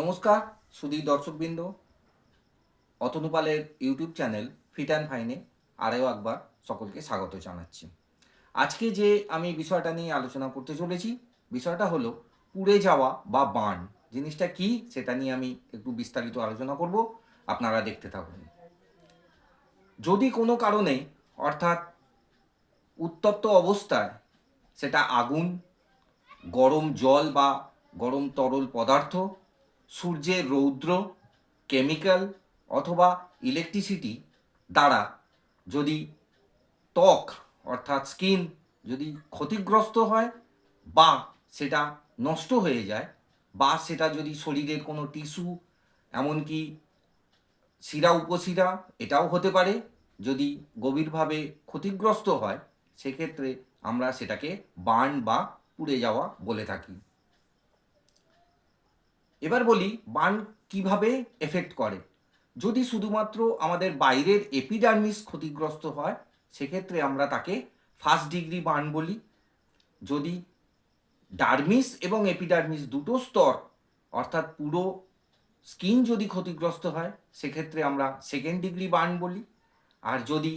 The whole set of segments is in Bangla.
নমস্কার সুদী দর্শকবৃন্দ। অতনুপালের ইউটিউব চ্যানেল ফিট অ্যান্ড ফাইনে আরও একবার সকলকে স্বাগত জানাচ্ছি। আজকে যে আমি বিষয়টা নিয়ে আলোচনা করতে চলেছি, বিষয়টা হলো পুড়ে যাওয়া বা বার্ন জিনিসটা কি সেটা নিয়ে আমি একটু বিস্তারিত আলোচনা করব, আপনারা দেখতে থাকুন। যদি কোনো কারণে, অর্থাৎ উত্তপ্ত অবস্থায় সেটা আগুন, গরম জল বা গরম তরল পদার্থ সূর্যের রৌদ্র, কেমিক্যাল অথবা ইলেকট্রিসিটি দ্বারা যদি ত্বক অর্থাৎ স্কিন যদি ক্ষতিগ্রস্ত হয় বা সেটা নষ্ট হয়ে যায় বা সেটা যদি শরীরের কোনো টিস্যু এমনকি শিরা, উপশিরা এটাও হতে পারে, যদি গভীরভাবে ক্ষতিগ্রস্ত হয়, সেক্ষেত্রে আমরা সেটাকে বার্ন বা পুড়ে যাওয়া বলে থাকি। এবার বলি বার্ন কীভাবে এফেক্ট করে? যদি শুধুমাত্র আমাদের বাইরের এপিডার্মিস ক্ষতিগ্রস্ত হয়, সেক্ষেত্রে আমরা তাকে ফার্স্ট ডিগ্রি বার্ন বলি। যদি ডার্মিস এবং এপিডার্মিস দুটো স্তর, অর্থাৎ পুরো স্কিন যদি ক্ষতিগ্রস্ত হয়, সেক্ষেত্রে আমরা সেকেন্ড ডিগ্রি বার্ন বলি। আর যদি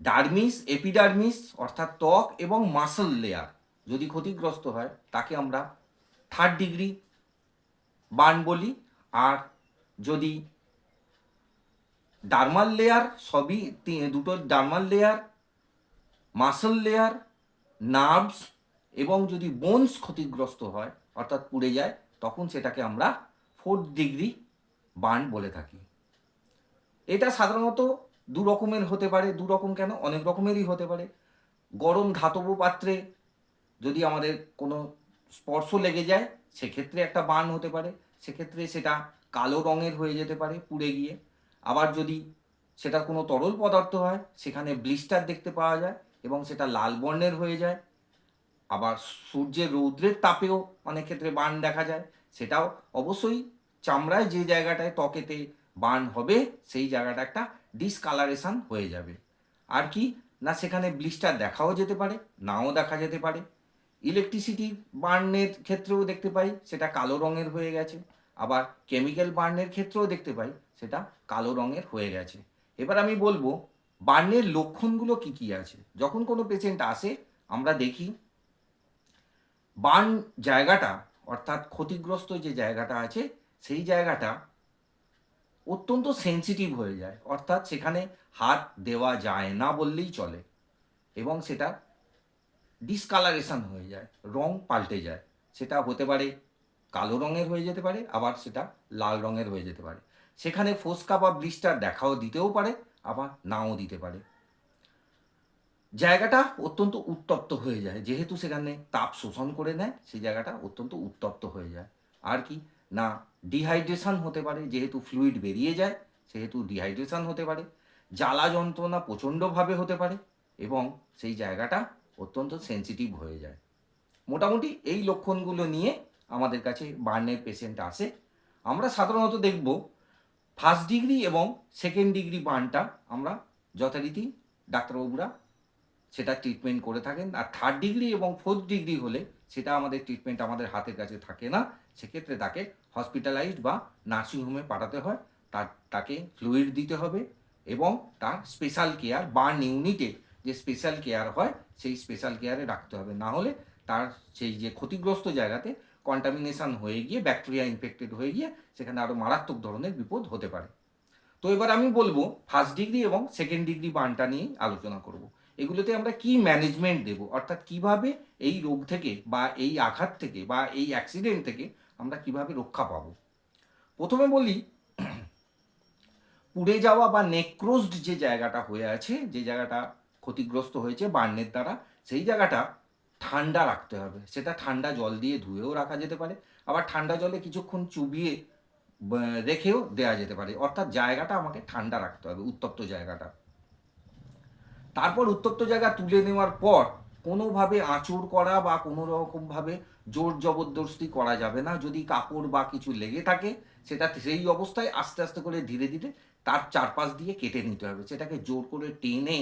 ডার্মিস এপিডার্মিস অর্থাৎ ত্বক এবং মাসল লেয়ার যদি ক্ষতিগ্রস্ত হয়, তাকে আমরা থার্ড ডিগ্রি বার্ন বলি, আর যদি ডার্মাল লেয়ার সবই দুটো dermal layer, muscle layer, nerves এবং যদি বোনস ক্ষতিগ্রস্ত হয়, অর্থাৎ পুড়ে যায়, তখন সেটাকে আমরা ফোর্থ ডিগ্রি বার্ন বলে থাকি। এটা সাধারণত দু রকমের হতে পারে, দু রকম কেন? অনেক রকমেরই হতে পারে। গরম ধাতব পাত্রে যদি আমাদের কোনো স্পর্শ লেগে যায় সেক্ষেত্রে একটা বার্ন হতে পারে, সেক্ষেত্রে সেটা কালো রঙের হয়ে যেতে পারে পুড়ে গিয়ে। আবার যদি সেটা কোনো তরল পদার্থ হয়, সেখানে ব্লিস্টার দেখতে পাওয়া যায় এবং সেটা লাল বর্ণের হয়ে যায়। আবার সূর্যের রৌদ্রের তাপেও অনেক ক্ষেত্রে বার্ন দেখা যায়। সেটাও অবশ্যই চামড়ায় যে জায়গাটায় ত্বকেতে বার্ন হবে, সেই জায়গাটা একটা ডিসকালারেশন হয়ে যাবে। আর কি? না সেখানে ব্লিস্টার দেখাও যেতে পারে, নাও দেখা যেতে পারে। ইলেকট্রিসিটির বার্নের ক্ষেত্রেও দেখতে পাই, সেটা কালো রঙের হয়ে গেছে। আবার কেমিক্যাল বার্নের ক্ষেত্রেও দেখতে পাই, সেটা কালো রঙের হয়ে গেছে। এবার আমি বলব, বার্নের লক্ষণগুলো কি কি আছে? যখন কোনো পেশেন্ট আসে, আমরা দেখি, বার্ন জায়গাটা, অর্থাৎ ক্ষতিগ্রস্ত যে জায়গাটা আছে, সেই জায়গাটা অত্যন্ত সেন্সিটিভ হয়ে যায়। অর্থাৎ সেখানে হাত দেওয়া যায় না বললেই চলে। এবং সেটা ডিসকালারেশন হয়ে যায়, রং পাল্টে যায়। সেটা হতে পারে কালো রঙের হয়ে যেতে পারে, আবার সেটা লাল রঙের হয়ে যেতে পারে। সেখানে ফোসকা বা ব্লিস্টার দেখাও দিতেও পারে, আবার নাও দিতে পারে। জায়গাটা অত্যন্ত উত্তপ্ত হয়ে যায়, যেহেতু সেখানে তাপ শোষণ করে নেয়, সেই জায়গাটা অত্যন্ত উত্তপ্ত হয়ে যায়। আর কি? না ডিহাইড্রেশন হতে পারে, যেহেতু ফ্লুইড বেরিয়ে যায়, সেহেতু ডিহাইড্রেশন হতে পারে। জ্বালা যন্ত্রণা প্রচণ্ডভাবে হতে পারে, এবং সেই জায়গাটা অত্যন্ত সেন্সিটিভ হয়ে যায়। মোটামুটি এই লক্ষণগুলো নিয়ে আমাদের কাছে বার্নের পেশেন্ট আসে। আমরা সাধারণত দেখব ফার্স্ট ডিগ্রি এবং সেকেন্ড ডিগ্রি বার্নটা আমরা যথারীতি ডাক্তারবাবুরা সেটা ট্রিটমেন্ট করে থাকেন। আর থার্ড ডিগ্রি এবং ফোর্থ ডিগ্রি হলে সেটা আমাদের ট্রিটমেন্ট আমাদের হাতের কাছে থাকে না। সেক্ষেত্রে তাকে হসপিটালাইজড বা নার্সিংহোমে পাঠাতে হয়। তার, তাকে ফ্লুইড দিতে হবে এবং তার স্পেশাল কেয়ার বার্ন ইউনিটে যে স্পেশাল কেয়ার হয়, সেই স্পেশাল কেয়ারে রাখতে হবে। না হলে তার সেই যে ক্ষতিগ্রস্ত জায়গাতে কন্টামিনেশন হয়ে গিয়ে ব্যাকটেরিয়া ইনফেক্টেড হয়ে গিয়ে, সেখানে আরও মারাত্মক ধরনের বিপদ হতে পারে। তো এবার আমি বলব ফার্স্ট ডিগ্রি এবং সেকেন্ড ডিগ্রি বার্নটা নিয়েই আলোচনা করব। এগুলোতে আমরা কি ম্যানেজমেন্ট দেব? অর্থাৎ কীভাবে এই রোগ থেকে বা এই আঘাত থেকে বা এই অ্যাক্সিডেন্ট থেকে আমরা কীভাবে রক্ষা পাবো? প্রথমে বলি, পুড়ে যাওয়া বা নেক্রোজড যে জায়গাটা হয়ে আছে, যে জায়গাটা ক্ষতিগ্রস্ত হয়েছে বার্নের দ্বারা, সেই জায়গাটা ঠান্ডা রাখতে হবে। সেটা ঠান্ডা জল দিয়ে ধুয়েও রাখা যেতে পারে, আবার ঠান্ডা জলে কিছুক্ষণ চুবিয়ে রেখেও দেওয়া যেতে পারে। অর্থাৎ জায়গাটা আমাকে ঠান্ডা রাখতে হবে, উত্তপ্ত জায়গাটা। তারপর উত্তপ্ত জায়গা তুলে নেওয়ার পর কোনোভাবে আঁচড় করা বা কোনো রকমভাবে জোর জবরদস্তি করা যাবে না। যদি কাপড় বা কিছু লেগে থাকে, সেটা সেই অবস্থায় আস্তে আস্তে করে ধীরে ধীরে তার চারপাশ দিয়ে কেটে নিতে হবে। সেটাকে জোর করে টেনে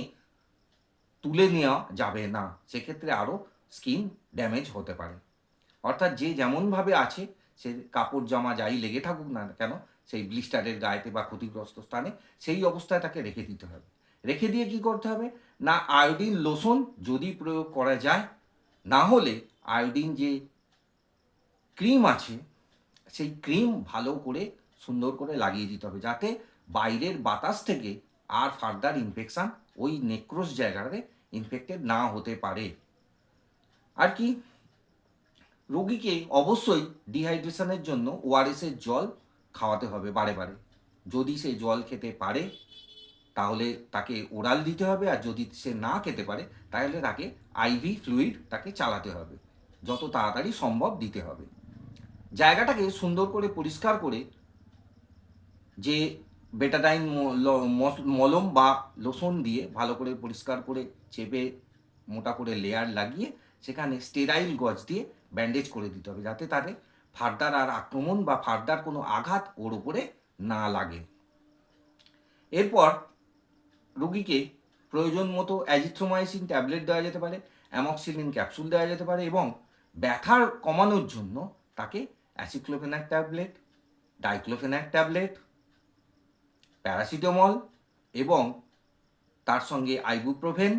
তুলে নেওয়া যাবে না। সেক্ষেত্রে আরও স্কিন ড্যামেজ হতে পারে। অর্থাৎ যে যেমনভাবে আছে, সে কাপড় জামা যাই লেগে থাকুক না কেন, সেই ব্লিস্টারের গায়েতে বা ক্ষতিগ্রস্ত স্থানে সেই অবস্থায় তাকে রেখে দিতে হবে। রেখে দিয়ে কি করতে হবে? না আয়োডিন লোশন যদি প্রয়োগ করা যায়, না হলে আয়োডিন যে ক্রিম আছে, সেই ক্রিম ভালো করে, সুন্দর করে লাগিয়ে দিতে হবে। যাতে বাইরের বাতাস থেকে আর ফার্দার ইনফেকশান ওই নেক্রোস জায়গাতে ইনফেক্টেড না হতে পারে। আর কি? রোগীকে অবশ্যই ডিহাইড্রেশনের জন্য ওআরএসের জল খাওয়াতে হবে বারে বারে। যদি সে জল খেতে পারে, তাহলে তাকে ওরাল দিতে হবে। আর যদি সে না খেতে পারে, তাহলে তাকে আইভি ফ্লুইড তাকে চালাতে হবে। যত তাড়াতাড়ি সম্ভব দিতে হবে। জায়গাটাকে সুন্দর করে পরিষ্কার করে যে বেটাডাইন মলম বা লোশন দিয়ে ভালো করে পরিষ্কার করে চেপে মোটা করে লেয়ার লাগিয়ে সেখানে স্টেরাইল গজ দিয়ে ব্যান্ডেজ করে দিতে হবে যাতে তারে ফার্দার আর আক্রমণ বা ফার্দার কোনো আঘাত ওর উপরে না লাগে। এরপর রোগীকে প্রয়োজন মতো অ্যাজিথ্রোমাইসিন ট্যাবলেট দেওয়া যেতে পারে অ্যামক্সিলিন ক্যাপসুল দেওয়া যেতে পারে এবং ব্যথার কমানোর জন্য তাকে aceclofenac tablet diclofenac tablet paracetamol এবং তার সঙ্গে আইবুপ্রোভেন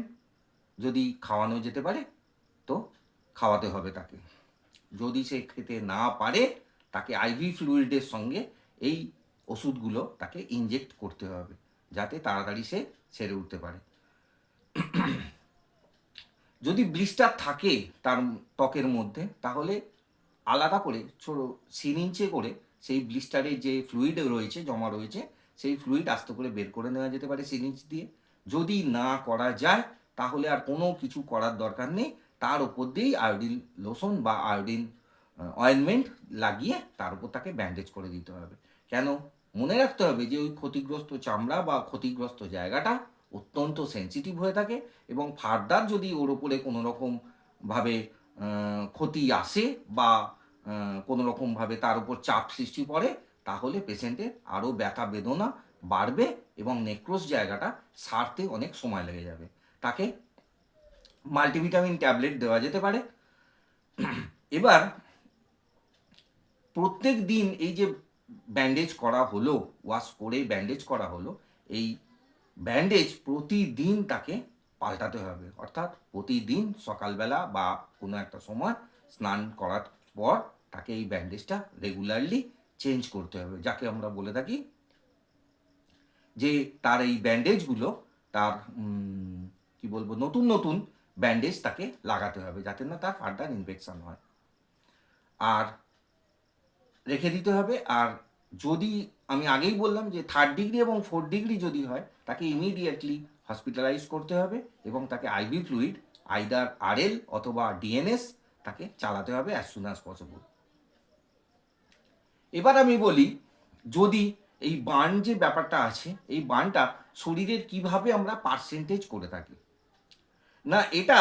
যদি খাওয়ানো যেতে পারে, তো খাওয়াতে হবে তাকে। যদি সে খেতে না পারে, তাকে আইভি ফ্লুইডের সঙ্গে এই ওষুধগুলো তাকে ইনজেক্ট করতে হবে, যাতে তাড়াতাড়ি সে সেরে উঠতে পারে। যদি ব্লিস্টার থাকে তার ত্বকের মধ্যে, তাহলে আলাদা করে ছোট সিরিঞ্চে করে সেই ব্লিস্টারের যে ফ্লুইড রয়েছে, জমা রয়েছে সেই ফ্লুইড আস্তে করে বের করে নেওয়া যেতে পারে সিরিঞ্জ দিয়ে। যদি না করা যায়, তাহলে আর কোনো কিছু করার দরকার নেই। তার উপর দিয়েই আয়োডিন লোশন বা আয়োডিন অয়েনমেন্ট লাগিয়ে তার উপর তাকে ব্যান্ডেজ করে দিতে হবে। কেন? মনে রাখতে হবে যে ওই ক্ষতিগ্রস্ত চামড়া বা ক্ষতিগ্রস্ত জায়গাটা অত্যন্ত সেনসিটিভ হয়ে থাকে এবং ফার্দার যদি ওর উপরে কোনো রকম ভাবে ক্ষতি আসে বা কোনো রকমভাবে তার উপর চাপ সৃষ্টি পড়ে তাহলে পেশেন্টের আরও ব্যথা বেদনা বাড়বে এবং নেক্রোস জায়গাটা সারতে অনেক সময় লেগে যাবে। তাকে মাল্টিভিটামিন ট্যাবলেট দেওয়া যেতে পারে। এবার প্রত্যেক দিন এই যে ব্যান্ডেজ করা হলো, ওয়াশ করে ব্যান্ডেজ করা হলো, এই ব্যান্ডেজ প্রতিদিন তাকে পাল্টাতে হবে। অর্থাৎ প্রতিদিন সকালবেলা বা কোনো একটা সময় স্নান করার পর তাকে এই ব্যান্ডেজটা রেগুলারলি চেঞ্জ করতে হবে। যাকে আমরা বলে থাকি যে তার এই ব্যান্ডেজগুলো তার কি বলব, নতুন নতুন ব্যান্ডেজ তাকে লাগাতে হবে যাতে না তার ফার্দার ইনফেকশান হয়। আর রেখে দিতে হবে। আর যদি, আমি আগেই বললাম যে থার্ড ডিগ্রি এবং ফোর্থ ডিগ্রি যদি হয়, তাকে ইমিডিয়েটলি হসপিটালাইজ করতে হবে এবং তাকে আইভি ফ্লুইড আইদার আরএল অথবা ডিএনএস তাকে চালাতে হবে অ্যাজ সুন অ্যাজ পসিবল এবার আমি বলি, যদি এই বার্ন যে ব্যাপারটা আছে, এই বার্নটা শরীরের কীভাবে আমরা পার্সেন্টেজ করে থাকি? না, এটা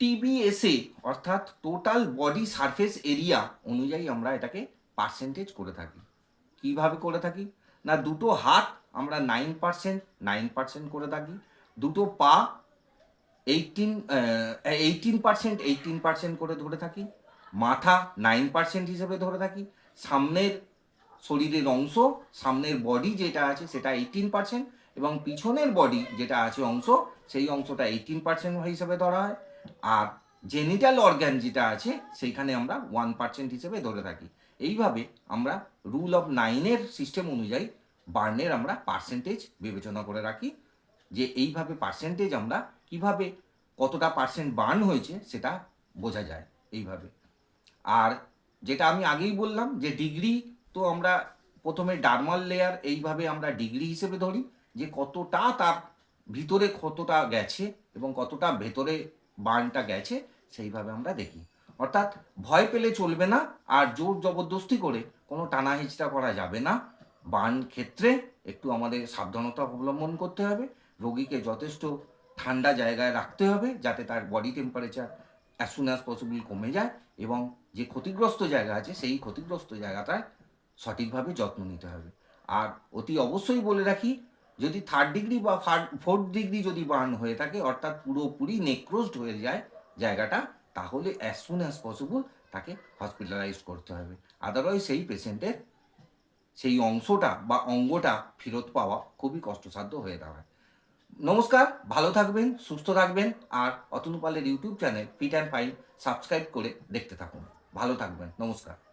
টিবিএসএ অর্থাৎ টোটাল বডি সারফেস এরিয়া অনুযায়ী আমরা এটাকে পার্সেন্টেজ করে থাকি। কীভাবে করে থাকি? না, দুটো হাত আমরা নাইন পার্সেন্ট নাইন পার্সেন্ট করে থাকি, দুটো পা eighteen eighteen percent eighteen percent করে ধরে থাকি, মাথা নাইন পার্সেন্ট হিসেবে ধরে থাকি সামনের শরীরের অংশ, সামনের বডি যেটা আছে সেটা এইটিন পার্সেন্ট এবং পিছনের বডি যেটা আছে অংশ, সেই অংশটা এইটিন পার্সেন্ট হিসেবে ধরা হয়। আর জেনিটাল অর্গ্যান যেটা আছে, সেইখানে আমরা ওয়ান পার্সেন্ট হিসেবে ধরে থাকি। এইভাবে আমরা রুল অফ নাইনের সিস্টেম অনুযায়ী বার্নের আমরা পার্সেন্টেজ বিবেচনা করে রাখি। যে এইভাবে পার্সেন্টেজ আমরা কীভাবে কতটা পার্সেন্ট বার্ন হয়েছে সেটা বোঝা যায় এইভাবে। আর যেটা আমি আগেই বললাম যে ডিগ্রি তো আমরা প্রথমে ডার্মাল লেয়ার এইভাবে আমরা ডিগ্রি হিসেবে ধরি, যে কতটা তার ভিতরে কতটা গেছে এবং কতটা ভেতরে বার্নটা গেছে, সেইভাবে আমরা দেখি। অর্থাৎ ভয় পেলে চলবে না, আর জোর জবরদস্তি করে কোনো টানা হিচড়া করা যাবে না। বার্ন ক্ষেত্রে একটু আমাদের সাবধানতা অবলম্বন করতে হবে, রোগীকে যথেষ্ট ঠান্ডা জায়গায় রাখতে হবে যাতে তার body temperature as soon as possible কমে যায় এবং যে ক্ষতিগ্রস্ত জায়গা আছে, সেই ক্ষতিগ্রস্ত জায়গাটায় সঠিকভাবে যত্ন নিতে হবে। আর অতি অবশ্যই বলে রাখি, যদি থার্ড ডিগ্রি বা ফোর্থ ডিগ্রি যদি বার্ন হয়ে থাকে, অর্থাৎ পুরোপুরি নেক্রোজড হয়ে যায় জায়গাটা, তাহলে অ্যাজ সুন অ্যাজ পসিবল তাকে হসপিটালাইজ করতে হবে। আদারওয়াইজ সেই পেশেন্টের সেই অংশটা বা অঙ্গটা ফেরত পাওয়া খুবই কষ্টসাধ্য হয়ে দাঁড়ায়। নমস্কার, ভালো থাকবেন, সুস্থ থাকবেন, আর অতনু পালের YouTube channel fit and fine subscribe করে দেখতে থাকুন। ভালো থাকবেন, নমস্কার।